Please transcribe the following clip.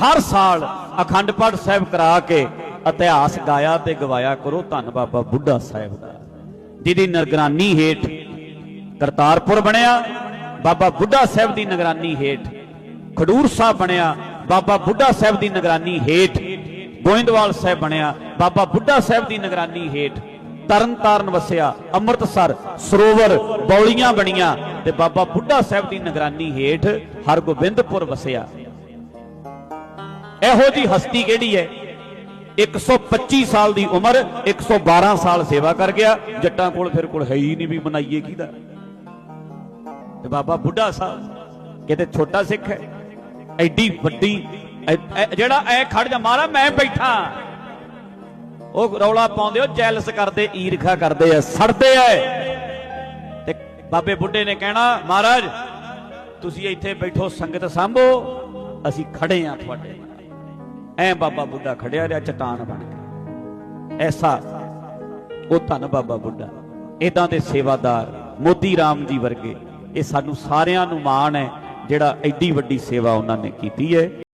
ਹਰ ਸਾਲ ਅਖੰਡ ਪਾਠ ਸਾਹਿਬ ਕਰਾ ਕੇ ਇਤਿਹਾਸ ਗਾਇਆ ਤੇ ਗਵਾਇਆ ਕਰੋ। ਧੰਨ ਬਾਬਾ ਬੁੱਢਾ ਸਾਹਿਬ ਦਾ। ਜਿਹਦੀ ਨਿਗਰਾਨੀ ਹੇਠ ਕਰਤਾਰਪੁਰ ਬਣਿਆ, ਬਾਬਾ ਬੁੱਢਾ ਸਾਹਿਬ ਦੀ ਨਿਗਰਾਨੀ ਹੇਠ ਖਡੂਰ ਸਾਹਿਬ ਬਣਿਆ, ਬਾਬਾ ਬੁੱਢਾ ਸਾਹਿਬ ਦੀ ਨਿਗਰਾਨੀ ਹੇਠ ਗੋਇੰਦਵਾਲ ਸਾਹਿਬ ਬਣਿਆ, ਬਾਬਾ ਬੁੱਢਾ ਸਾਹਿਬ ਦੀ ਨਿਗਰਾਨੀ ਹੇਠ ਤਰਨਤਾਰਨ ਵਸਿਆ, ਅੰਮ੍ਰਿਤਸਰ, ਸਰੋਵਰ, ਬੌਲੀਆਂ ਬਣੀਆਂ ਤੇ ਬਾਬਾ ਬੁੱਢਾ ਸਾਹਿਬ ਦੀ ਨਿਗਰਾਨੀ ਹੇਠ ਹਰਗੋਬਿੰਦਪੁਰ ਵਸਿਆ। ਇਹੋ ਜੀ ਹਸਤੀ ਕਿਹੜੀ ਹੈ? 125 ਸਾਲ ਦੀ ਉਮਰ 112 ਸਾਲ ਸੇਵਾ ਕਰ ਗਿਆ, ਜੱਟਾਂ ਕੋਲ ਫਿਰ ਕੋਲ ਹੈ ਹੀ ਨਹੀਂ ਵੀ ਮਨਾਈਏ ਕਿਹਦਾ? ਤੇ ਬਾਬਾ ਬੁੱਢਾ ਸਾਹਿਬ, ਕਿਤੇ ਛੋਟਾ ਸਿੱਖ ਹੈ? ਐਡੀ ਵੱਡੀ ਜਿਹੜਾ ਐ ਖੜ ਜਾ ਮਾਰਾ ਮੈਂ ਬੈਠਾ। ਉਹ ਰੌਲਾ ਪਾਉਂਦੇ ਉਹ ਜੈਲਸ ਕਰਦੇ, ਈਰਖਾ ਕਰਦੇ ਆ, ਸੜਦੇ ਐ ਤੇ ਬਾਬੇ ਬੁੱਢੇ ਨੇ ਕਹਿਣਾ, ਮਹਾਰਾਜ, ਤੁਸੀਂ ਇੱਥੇ ਬੈਠੋ, ਸੰਗਤ ਸਾਂਭੋ, ਅਸੀਂ ਖੜੇ ਆ ਤੁਹਾਡੇ। ਐ ਬਾਬਾ ਬੁੱਢਾ ਖੜਿਆ ਰਿਹਾ, ਚਟਾਨ ਬਣ ਗਿਆ ਐਸਾ ਉਹ ਧੰਨ ਬਾਬਾ ਬੁੱਢਾ। ਇਦਾਂ ਦੇ ਸੇਵਾਦਾਰ ਮੋਤੀ ਰਾਮ ਜੀ ਵਰਗੇ, ਇਹ ਸਾਨੂੰ ਸਾਰਿਆਂ ਨੂੰ ਮਾਣ ਹੈ, ਜਿਹੜਾ ਐਡੀ ਵੱਡੀ ਸੇਵਾ ਉਹਨਾਂ ਨੇ ਕੀਤੀ ਹੈ।